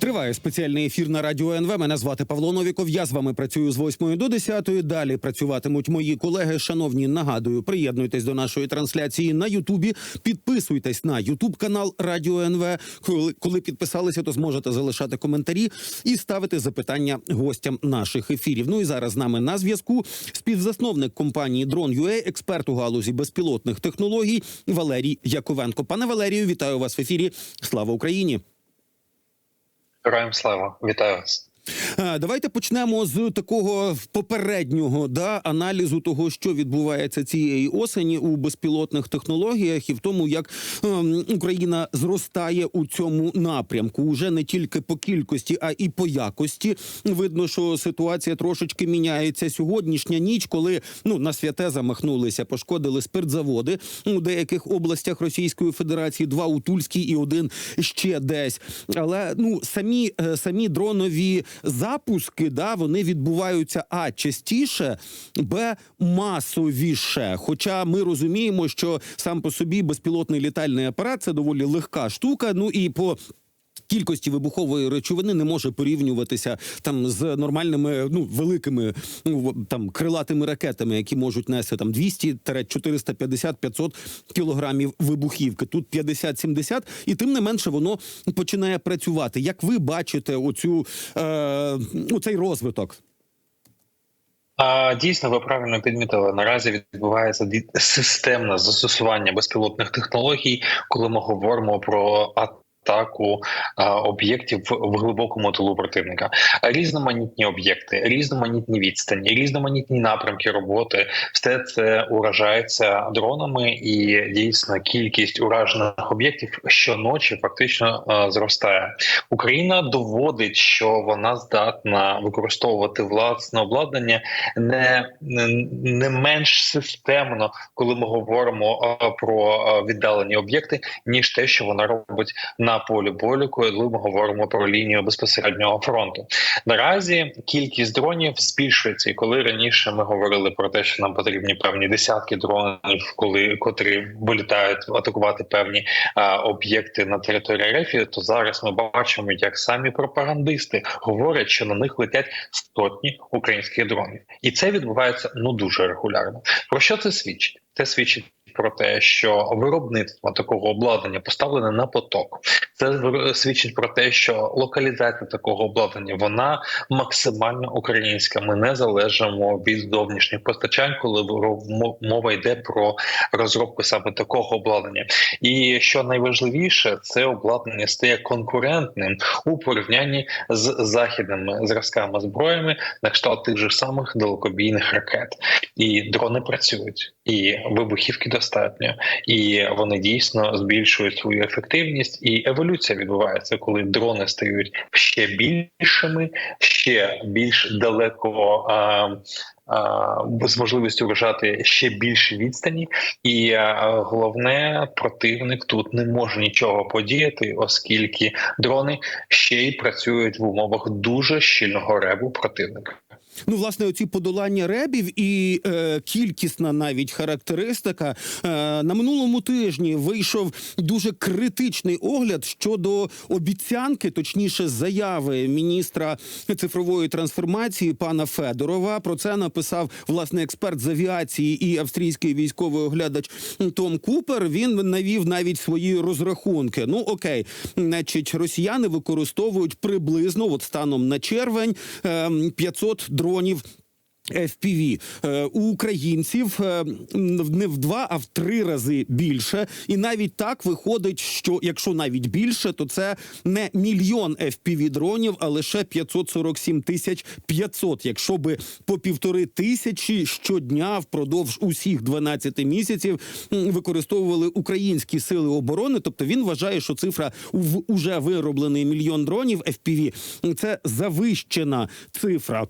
Триває спеціальний ефір на радіо НВ. Мене звати Павло Новіков. Я з вами працюю з 8 до 10. Далі працюватимуть мої колеги. Шановні, нагадую, приєднуйтесь до нашої трансляції на Ютубі. Підписуйтесь на Ютуб канал Радіо НВ. Коли, коли підписалися, то зможете залишати коментарі і ставити запитання гостям наших ефірів. Ну і зараз з нами на зв'язку співзасновник компанії Drone.ua, експерт у галузі безпілотних технологій Валерій Яковенко. Пане Валерію, вітаю вас в ефірі. Слава Україні! Героям слава, вітаю вас. Давайте почнемо з такого попереднього да аналізу того, що відбувається цієї осені у безпілотних технологіях, і в тому, як ем, Україна зростає у цьому напрямку, уже не тільки по кількості, а і по якості. Видно, що ситуація трошечки міняється сьогоднішня ніч, коли ну на святе замахнулися, пошкодили спиртзаводи у деяких областях Російської Федерації, два у Тульській і один ще десь. Але ну самі, е, самі дронові запуски, да, вони відбуваються а частіше, б масовіше. Хоча ми розуміємо, що сам по собі безпілотний літальний апарат це доволі легка штука. Ну і по Кількості вибухової речовини не може порівнюватися там з нормальними, ну великими ну там крилатими ракетами, які можуть нести там 200 450 500 кілограмів вибухівки. Тут 50-70, і тим не менше воно починає працювати. Як ви бачите, оцю е, оцей розвиток? Дійсно, ви правильно підмітили. Наразі відбувається системне застосування безпілотних технологій, коли ми говоримо про атаку об'єктів в глибокому тилу противника. Різноманітні об'єкти, різноманітні відстані, різноманітні напрямки роботи. Все це уражається дронами, і дійсно кількість уражених об'єктів щоночі фактично зростає. Україна доводить, що вона здатна використовувати власне обладнання не, не, менш системно, коли ми говоримо про віддалені об'єкти, ніж те, що вона робить на полі бою, коли ми говоримо про лінію безпосереднього фронту. Наразі кількість дронів збільшується, і коли раніше ми говорили про те, що нам потрібні певні десятки дронів, коли котрі вилітають атакувати певні об'єкти на території РФ, то зараз ми бачимо, як самі пропагандисти говорять, що на них летять сотні українських дронів, і це відбувається ну дуже регулярно. Про що це свідчить? Це свідчить. Про те, що виробництво такого обладнання поставлене на поток, це свідчить про те, що локалізація такого обладнання вона максимально українська. Ми не залежимо від зовнішніх постачань, коли мова йде про розробку саме такого обладнання. І що найважливіше, це обладнання стає конкурентним у порівнянні з західними зразками зброями на кшталт тих же самих далекобійних ракет. І дрони працюють, і вибухівки достатньо, і вони дійсно збільшують свою ефективність. І еволюція відбувається, коли дрони стають ще більшими, ще більш далеко. А, з можливістю вражати ще більші відстані, і головне, противник тут не може нічого подіяти, оскільки дрони ще й працюють в умовах дуже щільного ребу противника. Ну, власне, оці подолання ребів і е, кількісна навіть характеристика. Е, на минулому тижні вийшов дуже критичний огляд щодо обіцянки, точніше, заяви міністра цифрової трансформації пана Федорова. Про це написав власне експерт з авіації і австрійський військовий оглядач Том Купер. Він навів навіть свої розрахунки. Ну окей, значить, росіяни використовують приблизно, от станом на червень, е, 500 дронів. FPV. Е, у українців е, не в два, а в три рази більше. І навіть так виходить, що якщо навіть більше, то це не мільйон FPV дронів, а лише 547 тисяч 500. Якщо би по півтори тисячі щодня впродовж усіх 12 місяців використовували українські сили оборони. Тобто він вважає, що цифра в уже вироблений мільйон дронів FPV – це завищена цифра.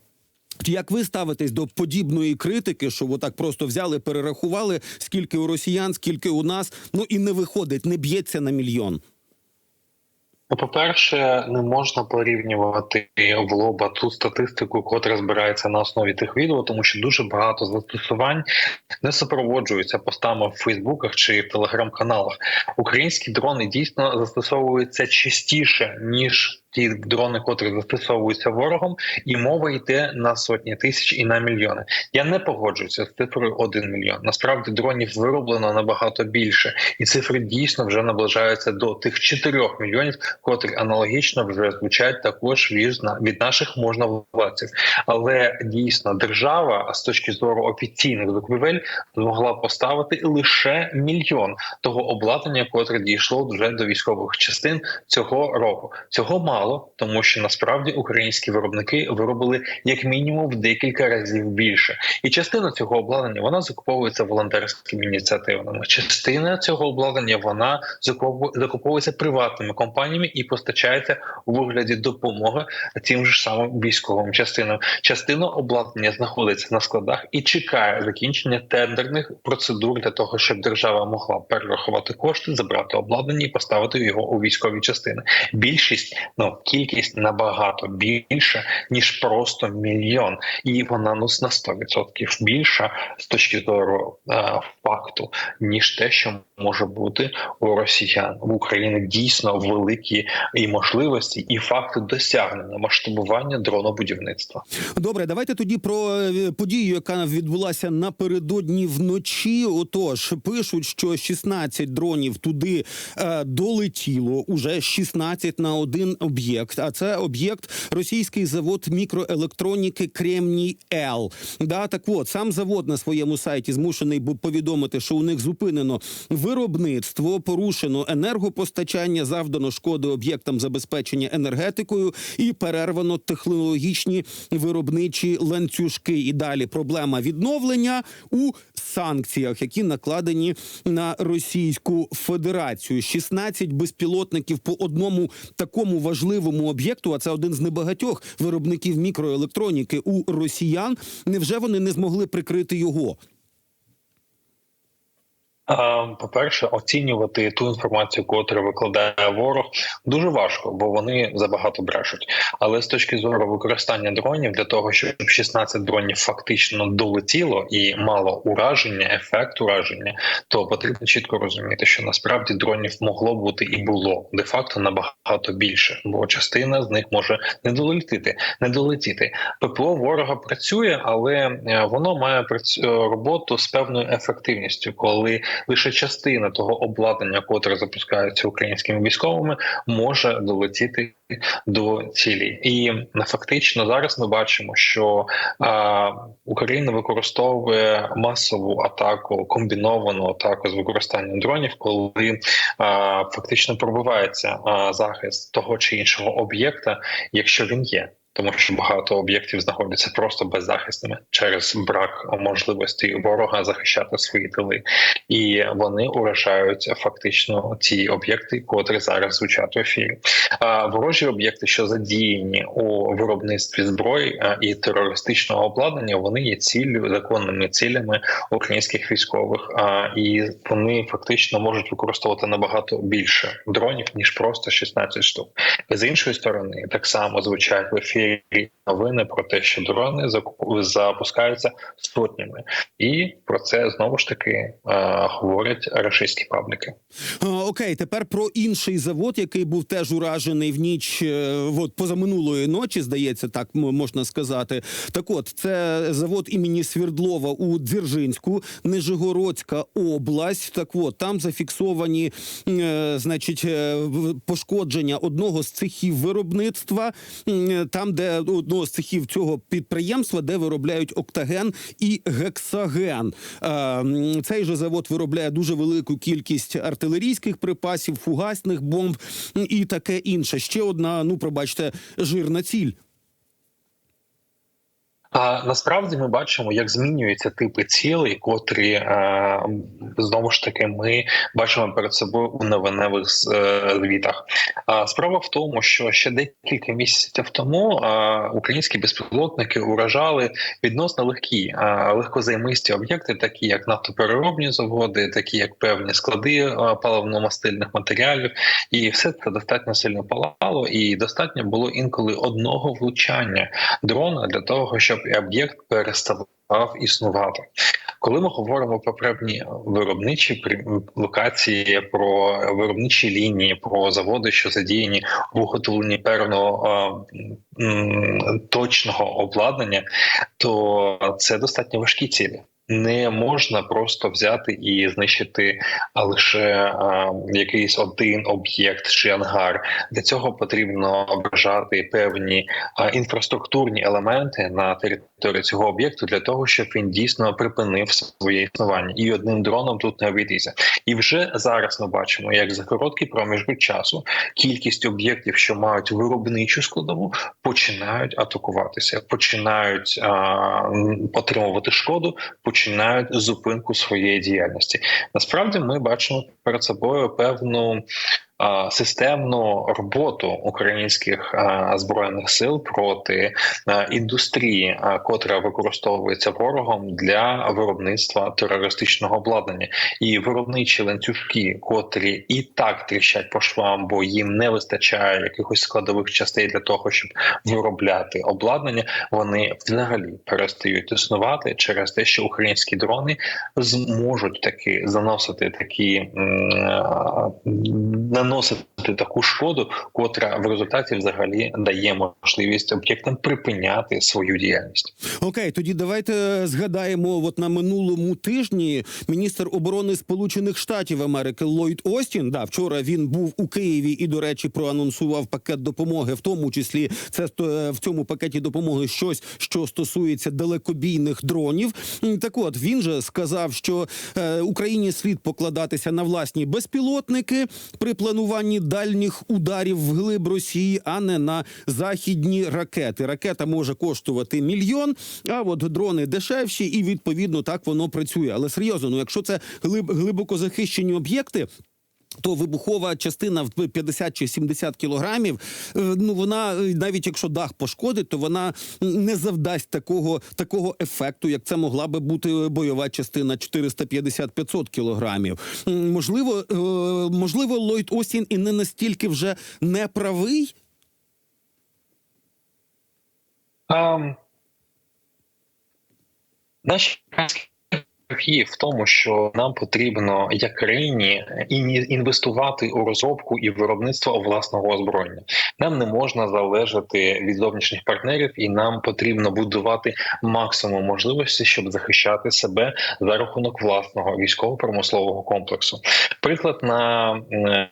Як ви ставитесь до подібної критики, що отак просто взяли, перерахували, скільки у росіян, скільки у нас, ну і не виходить, не б'ється на мільйон? Ну, По-перше, не можна порівнювати в лоба ту статистику, котра збирається на основі тих відео, тому що дуже багато застосувань не супроводжуються постами в Фейсбуках чи в телеграм-каналах. Українські дрони дійсно застосовуються частіше ніж. Ті дрони, котрі застосовуються ворогом, і мова йде на сотні тисяч і на мільйони. Я не погоджуюся з цифрою 1 мільйон. Насправді дронів вироблено набагато більше, і цифри дійсно вже наближаються до тих 4 мільйонів, котрі аналогічно вже звучать також від, наших можновладців. Але дійсно держава з точки зору офіційних закупівель змогла поставити лише мільйон того обладнання, котре дійшло вже до військових частин цього року. Цього мало, тому що насправді українські виробники виробили як мінімум в декілька разів більше. І частина цього обладнання вона закуповується волонтерськими ініціативами. Частина цього обладнання вона закупову- закуповується приватними компаніями і постачається у вигляді допомоги тим же самим військовим частинам. Частина обладнання знаходиться на складах і чекає закінчення тендерних процедур для того, щоб держава могла перерахувати кошти, забрати обладнання і поставити його у військові частини. Більшість ну кількість набагато більша ніж просто мільйон, і вона ну на 100% більша з точки зору факту, ніж те, що може бути у росіян в Україні дійсно великі і можливості, і факти досягнення масштабування дронобудівництва. Добре, давайте тоді про е, подію, яка відбулася напередодні вночі. Отож, пишуть, що 16 дронів туди е, долетіло. Уже 16 на один об'єкт. А це об'єкт російський завод мікроелектроніки Кремній Л. Да, так от сам завод на своєму сайті змушений був повідомити, що у них зупинено виробництво, порушено енергопостачання, завдано шкоди об'єктам забезпечення енергетикою і перервано технологічні виробничі ланцюжки. І далі проблема відновлення у санкціях, які накладені на Російську Федерацію. 16 безпілотників по одному такому важливому об'єкту. А це один з небагатьох виробників мікроелектроніки у росіян. Невже вони не змогли прикрити його? По-перше, оцінювати ту інформацію, яку викладає ворог, дуже важко, бо вони забагато брешуть. Але з точки зору використання дронів для того, щоб 16 дронів фактично долетіло і мало ураження, ефект ураження, то потрібно чітко розуміти, що насправді дронів могло бути і було де факто набагато більше, бо частина з них може не долетіти, не долетіти. ППО ворога працює, але е, воно має працю- е, роботу з певною ефективністю, коли лише частина того обладнання, котре запускається українськими військовими, може долетіти до цілі. І е, фактично зараз ми бачимо, що а, Україна використовує масову атаку, комбіновану атаку з використанням дронів, коли а, фактично пробивається а, захист того чи іншого об'єкта, якщо він є. Тому що багато об'єктів знаходяться просто беззахисними через брак можливості ворога захищати свої тили, і вони уражають фактично ці об'єкти, котрі зараз звучать в ефірі. А ворожі об'єкти, що задіяні у виробництві зброї і терористичного обладнання, вони є ціллю законними цілями українських військових. А і вони фактично можуть використовувати набагато більше дронів ніж просто 16 штук. З іншої сторони, так само звучать в ефірі новини про те, що дрони запускаються сотнями, і про це знову ж таки е, говорять рашистські пабліки. Окей, тепер про інший завод, який був теж уражений в ніч, е, от позаминулої ночі, здається, так можна сказати. Так, от це завод імені Свердлова у Дзержинську, Нижегородська область. Так, от там зафіксовані, е, значить, е, пошкодження одного з цехів виробництва, м, де одного з цехів цього підприємства, де виробляють октаген і гексаген. Е, Цей же завод виробляє дуже велику кількість артилерійських припасів, фугасних бомб і таке інше. Ще одна, ну пробачте, жирна ціль. А насправді ми бачимо, як змінюються типи цілей, котрі е, знову ж таки ми бачимо перед собою у новиневих е, звітах. А справа в тому, що ще декілька місяців тому е, українські безпілотники уражали відносно легкі, легкозаймисті об'єкти, такі як нафтопереробні заводи, такі як певні склади паливно-мастильних матеріалів, і все це достатньо сильно палало, і достатньо було інколи одного влучання дрона для того, щоб об'єкт переставав існувати. Коли ми говоримо про певні виробничі локації, про виробничі лінії, про заводи, що задіяні в виготовленні певного точного обладнання, то це достатньо важкі цілі. Не можна просто взяти і знищити лише якийсь один об'єкт чи ангар. Для цього потрібно ображати певні інфраструктурні елементи на території цього об'єкту для того, щоб він дійсно припинив своє існування. І одним дроном тут не обійтися. І вже зараз ми бачимо, як за короткий проміжок часу кількість об'єктів, що мають виробничу складову, починають атакуватися, починають а, отримувати шкоду, починають зупинку своєї діяльності. Насправді, ми бачимо перед собою певну. Системну роботу українських збройних сил проти індустрії, котра використовується ворогом для виробництва терористичного обладнання, і виробничі ланцюжки, котрі і так тріщать по швам, бо їм не вистачає якихось складових частей для того, щоб виробляти обладнання. Вони взагалі перестають існувати через те, що українські дрони зможуть таки заносити такі м, а, наносити таку шкоду, котра в результаті взагалі дає можливість об'єктам припиняти свою діяльність. Окей, тоді давайте згадаємо. От на минулому тижні міністр оборони Сполучених Штатів Америки Ллойд Остін. Да, вчора він був у Києві і, до речі, проанонсував пакет допомоги, в тому числі це е, в цьому пакеті допомоги щось, що стосується далекобійних дронів. Так, от він же сказав, що е, Україні слід покладатися на власні безпілотники при плануванні дальніх ударів вглиб Росії, а не на західні ракети. Ракета може коштувати мільйон, а от дрони дешевші, і відповідно так воно працює. Але серйозно, ну якщо це глиб, глибоко захищені об'єкти. То вибухова частина в 50 чи 70 кілограмів. е, Ну вона е, навіть якщо дах пошкодить, то вона не завдасть такого такого ефекту, як це могла би бути бойова частина 450-500 кілограмів. Можливо, е, можливо, Ллойд Остін і не настільки вже не правий. Um, наші є в тому, що нам потрібно як країні інвестувати у розробку і виробництво власного озброєння. Нам не можна залежати від зовнішніх партнерів, і нам потрібно будувати максимум можливості, щоб захищати себе за рахунок власного військово-промислового комплексу. Приклад на м,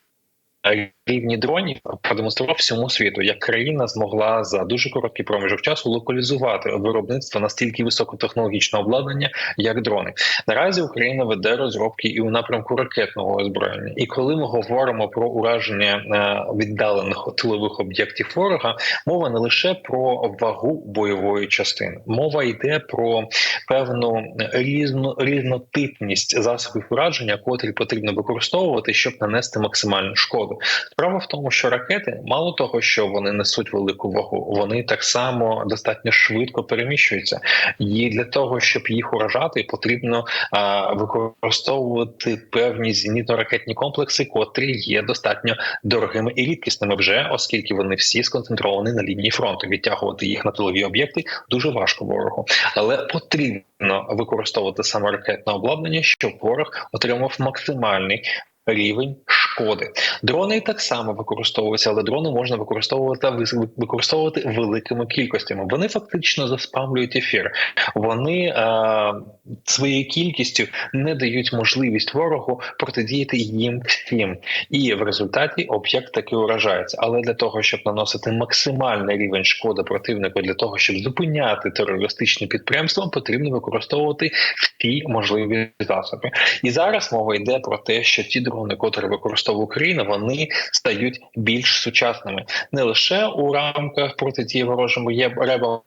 рівні дронів продемонстрував всьому світу, як країна змогла за дуже короткий проміжок часу локалізувати виробництво настільки високотехнологічного обладнання, як дрони. Наразі Україна веде розробки і у напрямку ракетного озброєння. І коли ми говоримо про ураження е, віддалених тилових об'єктів ворога, мова не лише про вагу бойової частини, мова йде про певну різну різнотипність засобів ураження, котрі потрібно використовувати, щоб нанести максимальну шкоду. Справа в тому, що ракети, мало того, що вони несуть велику вагу, вони так само достатньо швидко переміщуються. І для того, щоб їх уражати, потрібно а, використовувати певні зенітно-ракетні комплекси, котрі є достатньо дорогими і рідкісними вже, оскільки вони всі сконцентровані на лінії фронту. Відтягувати їх на тилові об'єкти дуже важко ворогу, але потрібно використовувати саме ракетне обладнання, щоб ворог отримав максимальний рівень шкоди. Дрони так само використовуються, але дрони можна використовувати використовувати великими кількостями. Вони фактично заспамлюють ефір. Вони е, своєю кількістю не дають можливість ворогу протидіяти їм всім, і в результаті об'єкт таки уражається. Але для того, щоб наносити максимальний рівень шкоди противнику, для того, щоб зупиняти терористичні підприємства, потрібно використовувати всі можливі засоби. І зараз мова йде про те, що ті дрони, котрі використовує Україна, вони стають більш сучасними не лише у рамках протидії ворожому є ребам.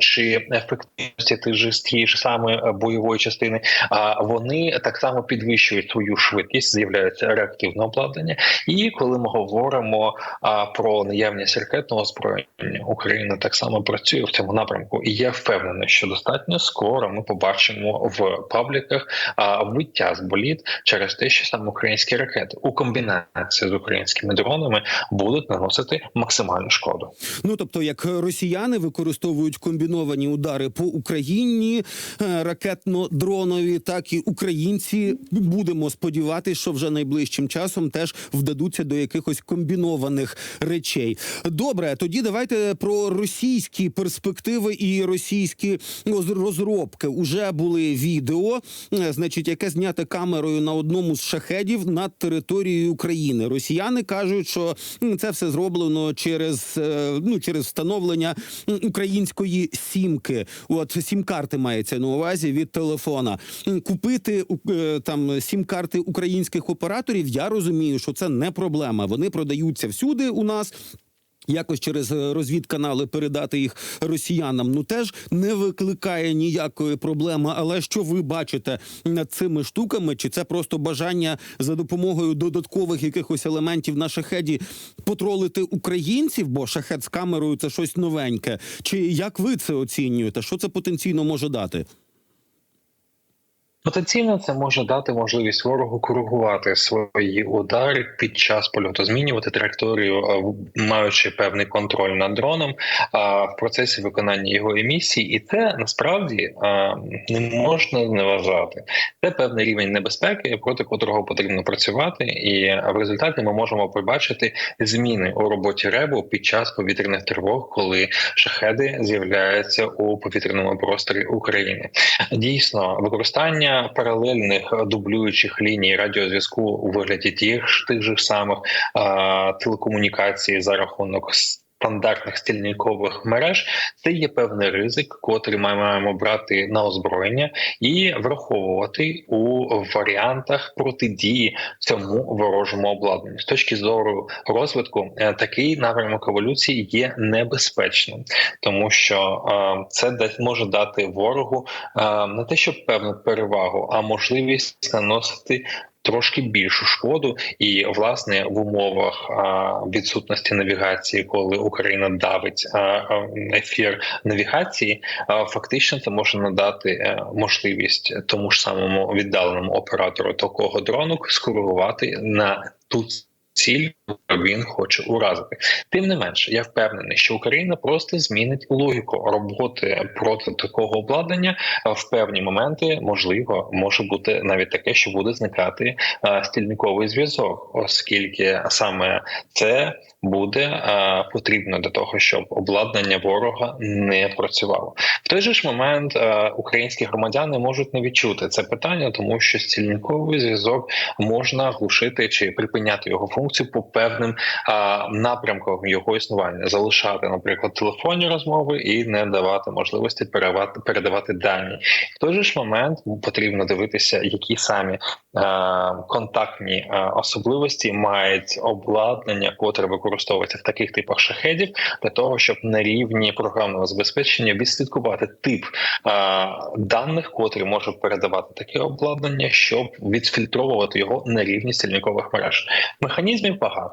Чи ефективності тих же тієї саме бойової частини, а вони так само підвищують свою швидкість, з'являється реактивне обладнання. І коли ми говоримо а, про наявність ракетного озброєння, Україна так само працює в цьому напрямку, і я впевнений, що достатньо скоро ми побачимо в пабліках а, виття з боліт через те, що саме українські ракети у комбінації з українськими дронами будуть наносити максимальну шкоду. Ну тобто, як росіяни використовують комбіновані удари по Україні е, ракетно-дронові, так і українці будемо сподіватися, що вже найближчим часом теж вдадуться до якихось комбінованих речей. Добре, тоді давайте про російські перспективи і російські роз- розробки. Уже були відео, е, значить, яке знято камерою на одному з шахедів над територією України. Росіяни кажуть, що це все зроблено через е, ну через встановлення м, сімки. От сім-карти мається на увазі від телефона. Купити е, там сім-карти українських операторів. Я розумію, що це не проблема. Вони продаються всюди у нас. Якось через е, розвідканали передати їх росіянам ну теж не викликає ніякої проблеми. Але що ви бачите над цими штуками? Чи це просто бажання за допомогою додаткових якихось елементів на шахеді потролити українців? Бо шахет з камерою це щось новеньке. Чи як ви це оцінюєте? Що це потенційно може дати? Потенційно це може дати можливість ворогу коригувати свої удари під час польоту, змінювати траєкторію, маючи певний контроль над дроном в процесі виконання його емісії, і це насправді а, не можна зневажати. Це певний рівень небезпеки, проти котрого потрібно працювати, і в результаті ми можемо побачити зміни у роботі ребу під час повітряних тривог, коли шахеди з'являються у повітряному просторі України. Дійсно, використання паралельних е, дублюючих ліній радіозв'язку у вигляді тих тих же самих а, телекомунікацій за рахунок стандартних стільникових мереж, це є певний ризик, котрий ми маємо брати на озброєння і враховувати у варіантах протидії цьому ворожому обладнанню. З точки зору розвитку, е, такий напрямок еволюції є небезпечним, тому що е, це може дати ворогу е, не те, що певну перевагу, а можливість наносити. Трошки більшу шкоду, і власне в умовах відсутності навігації, коли Україна давить ефір навігації, фактично це може надати е, можливість тому ж самому віддаленому оператору такого дрону скоригувати на ту ціль, він хоче уразити. Тим не менше, я впевнений, що Україна просто змінить логіку роботи проти такого обладнання. В певні моменти можливо може бути навіть таке, що буде зникати стільниковий зв'язок, оскільки саме це буде потрібно для того, щоб обладнання ворога не працювало. В той же ж момент українські громадяни можуть не відчути це питання, тому що стільниковий зв'язок можна глушити чи припиняти його функцію по певним а, напрямкам його існування, залишати, наприклад, телефонні розмови і не давати можливості перевати, передавати дані. В той же ж момент потрібно дивитися, які самі а, контактні а, особливості мають обладнання, котре використовується в таких типах шахедів, для того, щоб на рівні програмного забезпечення відслідкувати тип а, даних, котрі може передавати таке обладнання, щоб відфільтровувати його на рівні стільникових мереж. Механізмів багато,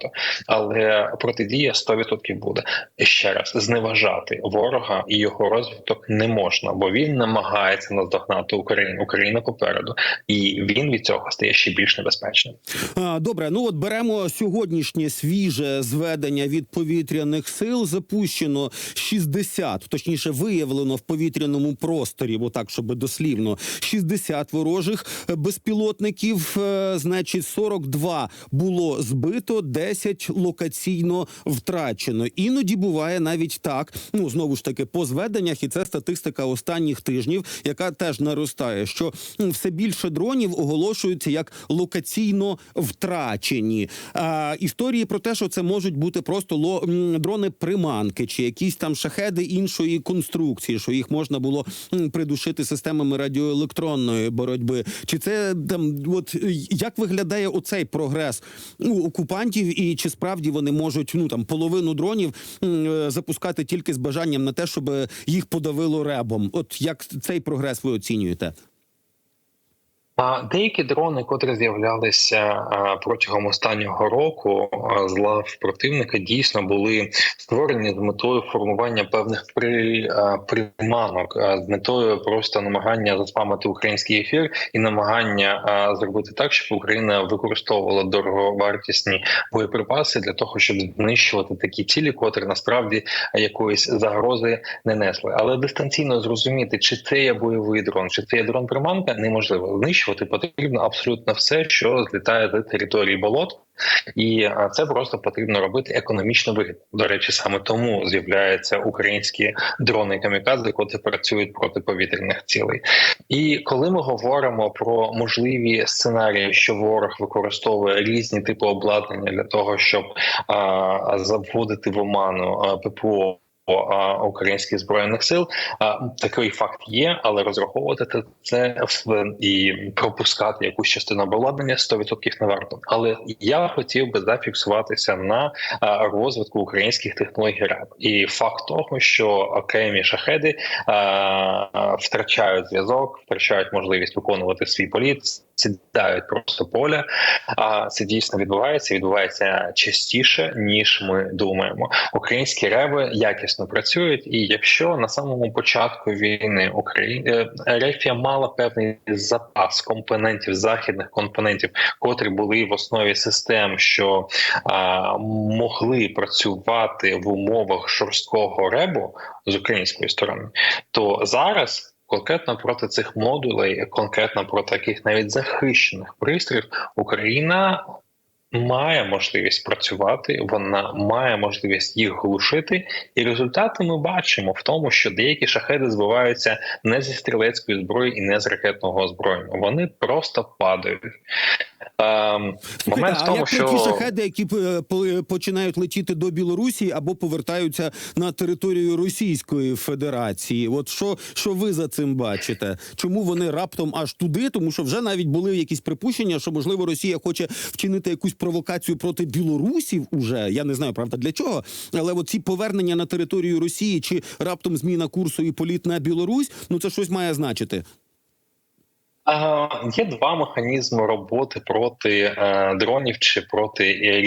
але протидія 100% буде. Ще раз зневажати ворога і його розвиток не можна, бо він намагається наздогнати Україну. Україна попереду, і він від цього стає ще більш небезпечним. Добре, ну от беремо сьогоднішнє свіже зведення від повітряних сил. Запущено 60, точніше виявлено в повітряному просторі, бо так, щоб дослівно, 60 ворожих безпілотників. е, Значить, 42 було збито, 10 локаційно втрачено. Іноді буває навіть так. Ну знову ж таки, по зведеннях, і це статистика останніх тижнів, яка теж наростає. Що все більше дронів оголошуються як локаційно втрачені. А, історії про те, що це можуть бути просто ло, дрони приманки чи якісь там шахеди іншої конструкції, що їх можна було придушити системами радіоелектронної боротьби. Чи це там, от як виглядає оцей прогрес у окупантів, і чи справді вони можуть ну там половину дронів е, запускати тільки з бажанням на те, щоб їх подавило ребом? От як цей прогрес ви оцінюєте? Деякі дрони, котрі з'являлися протягом останнього року з лав противника, дійсно були створені з метою формування певних при, приманок, з метою просто намагання заспамити український ефір і намагання зробити так, щоб Україна використовувала дороговартісні боєприпаси для того, щоб знищувати такі цілі, котрі насправді якоїсь загрози не несли. Але дистанційно зрозуміти, чи це є бойовий дрон, чи це є дрон приманка, неможливо. Знищувати потрібно абсолютно все, що злітає з території болот. І це просто потрібно робити економічно вигідно. До речі, саме тому з'являються українські дрони камікадзе, котрі працюють проти повітряних цілей. І коли ми говоримо про можливі сценарії, що ворог використовує різні типи обладнання для того, щоб а, заводити в оману ППО. Українських збройних сил такий факт є, але розраховувати це і пропускати якусь частину обладнання 100% не варто. Але я хотів би зафіксуватися на розвитку українських технологій РЕП. І факт того, що окремі шахеди втрачають зв'язок, втрачають можливість виконувати свій політ, сідають просто поля. А це дійсно відбувається. Відбувається частіше ніж ми думаємо. Українські реби якісно працюють, і якщо на самому початку війни Україна Рефія мала певний запас компонентів західних компонентів, котрі були в основі систем, що а, могли працювати в умовах жорсткого ребу з української сторони, то зараз. Конкретно проти цих модулей, конкретно проти таких навіть захищених пристроїв, Україна має можливість працювати, вона має можливість їх глушити, і результати ми бачимо в тому, що деякі шахеди збиваються не зі стрілецької зброї і не з ракетного озброєння. Вони просто падають. Ем, Слухайте, момент в а тому, як що ті шахеди, які е, починають летіти до Білорусі або повертаються на територію Російської Федерації? От що, що ви за цим бачите? Чому вони раптом аж туди? Тому що вже навіть були якісь припущення, що можливо Росія хоче вчинити якусь провокацію проти білорусів. Уже я не знаю, правда для чого, але оці повернення на територію Росії чи раптом зміна курсу і політ на Білорусь, ну це щось має значити. Є два механізми роботи проти е, дронів чи проти е,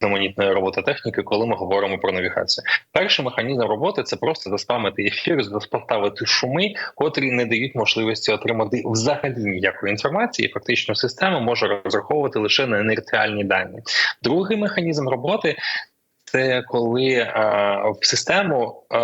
різноманітної робототехніки, коли ми говоримо про навігацію. Перший механізм роботи це просто заспамити ефір, поставити шуми, котрі не дають можливості отримати взагалі ніякої інформації. Фактично, система може розраховувати лише на інерціальні дані. Другий механізм роботи. Це коли а, в систему е,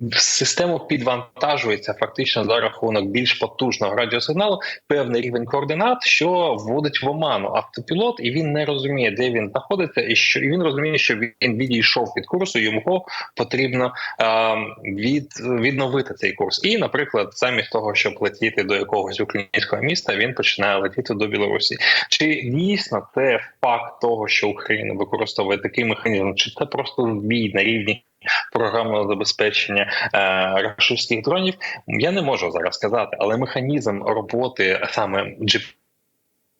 в систему підвантажується фактично за рахунок більш потужного радіосигналу певний рівень координат, що вводить в оману автопілот, і він не розуміє, де він знаходиться, і що і він розуміє, що він відійшов від курсу. Йому потрібно е, від відновити цей курс. І, наприклад, замість того, щоб летіти до якогось українського міста, він починає летіти до Білорусі. Чи дійсно це факт того, що Україна використовує такий механізм, чи це просто збій на рівні? Програмного забезпечення е, рашистських дронів я не можу зараз сказати, але механізм роботи саме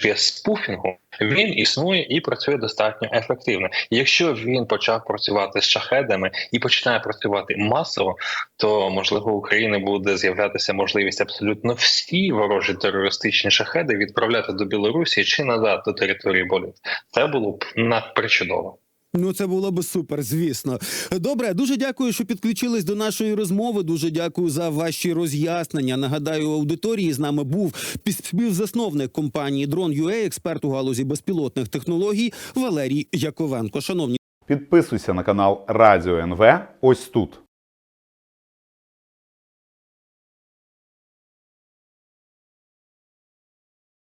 GPS-спуфінгу він існує і працює достатньо ефективно. Якщо він почав працювати з шахедами і починає працювати масово, то можливо України буде з'являтися можливість абсолютно всі ворожі терористичні шахеди відправляти до Білорусі чи назад до території боліт. Це було б надпричудово. Ну, це було би супер, звісно. Добре, дуже дякую, що підключились до нашої розмови. Дуже дякую за ваші роз'яснення. Нагадаю, аудиторії з нами був співзасновник компанії Drone.ua, експерт у галузі безпілотних технологій Валерій Яковенко. Шановні. Підписуйся на канал Радіо НВ ось тут.